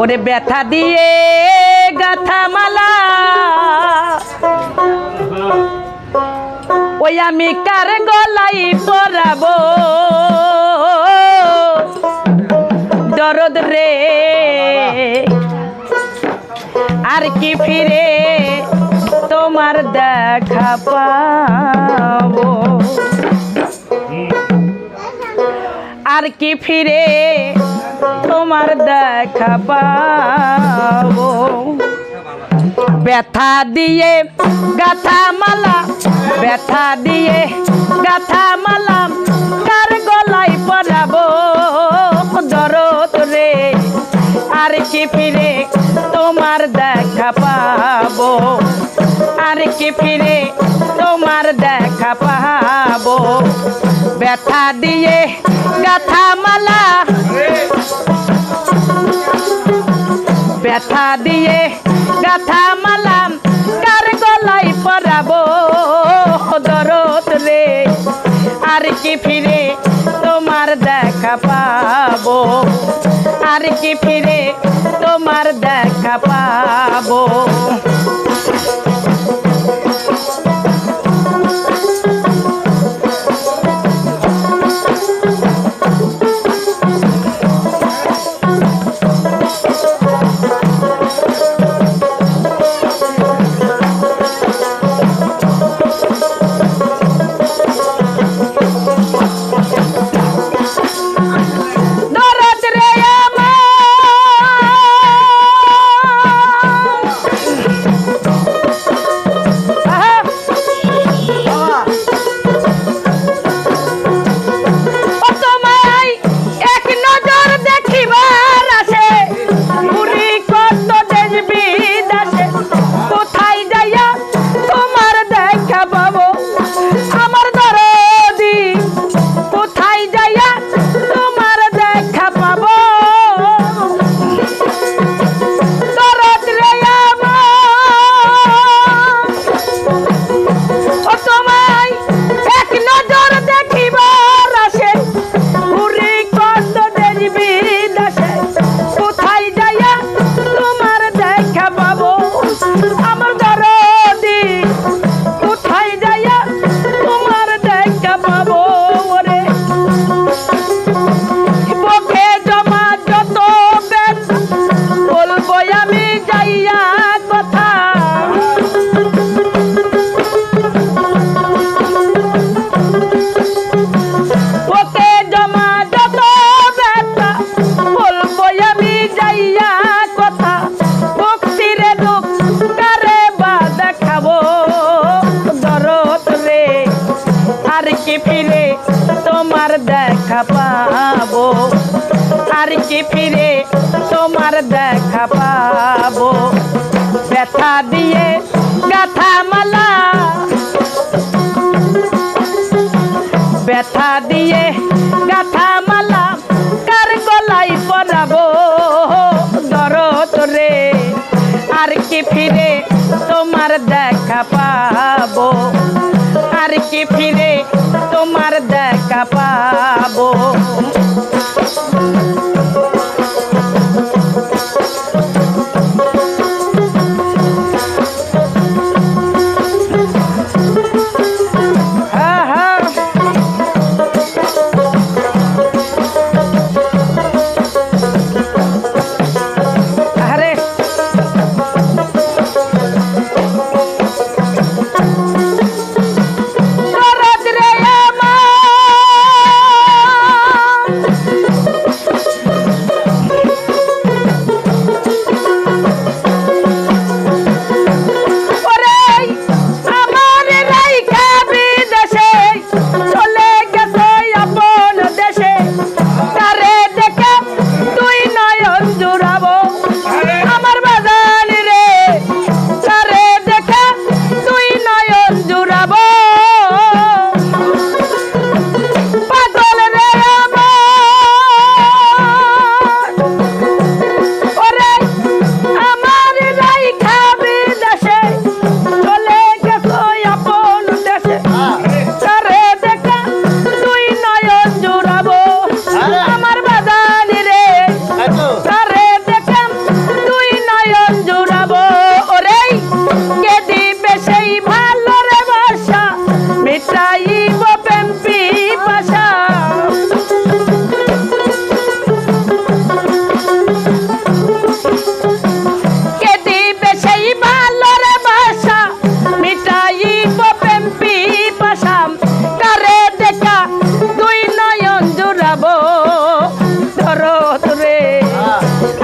ওরে ব্যথা দিয়ে গাথা মালা। ওই আমি কার গলাই পরাবো? দরদ রে। আর কি ফিরে তোমার দেখা পাবো? আর কি ফিরে তোমার দেখা পাবো? ব্যথা দিয়ে গাথা মালা, ব্যথা দিয়ে গাথা মালা, কার গলায় পরাবো? দরদ রে, আর কি ফিরে তোমার দেখা পাবো? আর কি ফিরে ব্যথা দিয়ে গাথা মালা। ব্যথা দিয়ে গাথা মালাম কার গলাই পরাবো দরদ রে? আর কি ফিরে তোমার দেখা পাবো? আর কি ফিরে তোমার দেখা পাবো? পাবো। আর কি ফিরে তোমার দেখা পাবো। ব্যথা দিয়ে গাথা মালা। ব্যথা দিয়ে গাথা মালা, কার পরাবো? রে। আর কি ফিরে তোমার দেখা পাবো। আর কি ফিরে দেখা পাবো।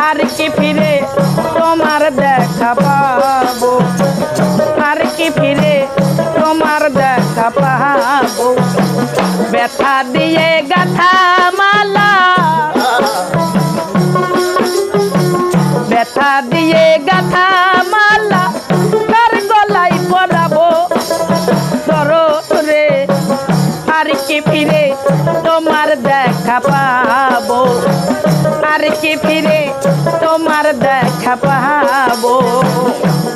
আর কি ফিরে তোমার দেখা পাবো। আর কি ফিরে তোমার দেখা পাবো। ব্যথা দিয়ে গাথা মালা। ব্যথা দিয়ে গাথা মালা। তার গলায় পরাবো? করো আর কি ফিরে তোমার দেখা পাবো। আর কি ফিরে দেখা পাবো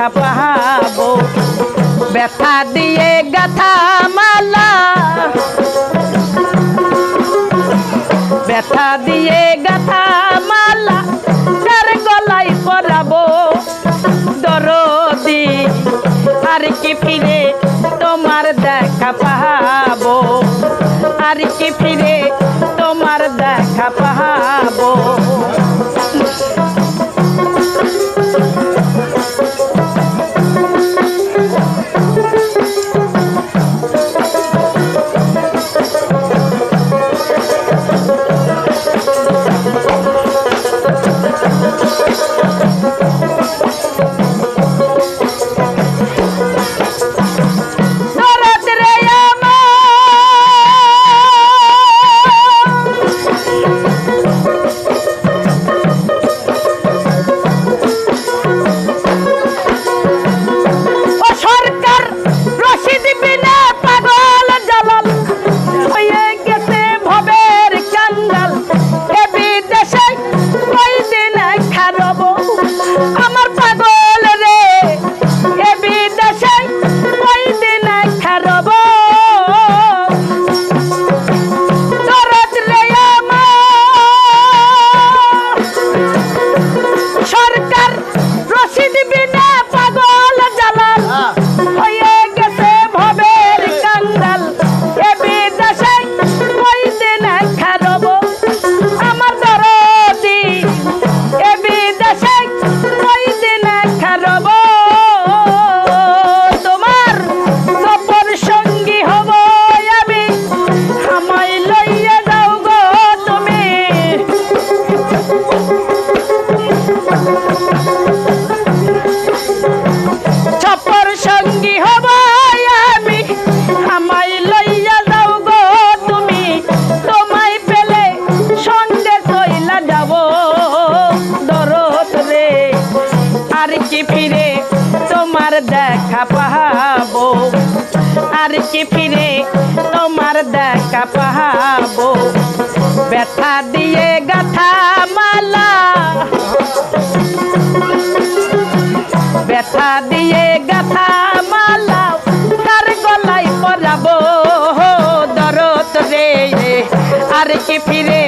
ব্যথা পাবো ব্যথা দিয়ে গাথা মালা। ব্যথা দিয়ে গাথা মালা তার গলায় পরাবো। দরদি, আর কি ফিরে তোমার দেখা পাবো আর কি ফিরে তোমার দেখা পাবো আর কি ফিরে তোমার দেখা পাহাবো ব্যথা দিয়ে গাথা মালা। ব্যথা দিয়ে গাথা মালা, তার গলাই পরাবো। দরত রে আর কি ফিরে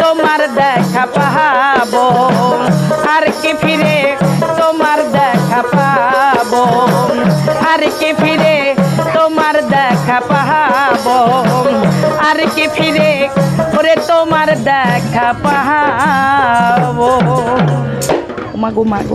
তোমার দেখা পাহাবো আর কি ফিরে তোমার দেখা পাবো? আর কি ফিরে পাবো আর কি ফিরে ওরে তোমার দেখা পাবো মাগো মাগো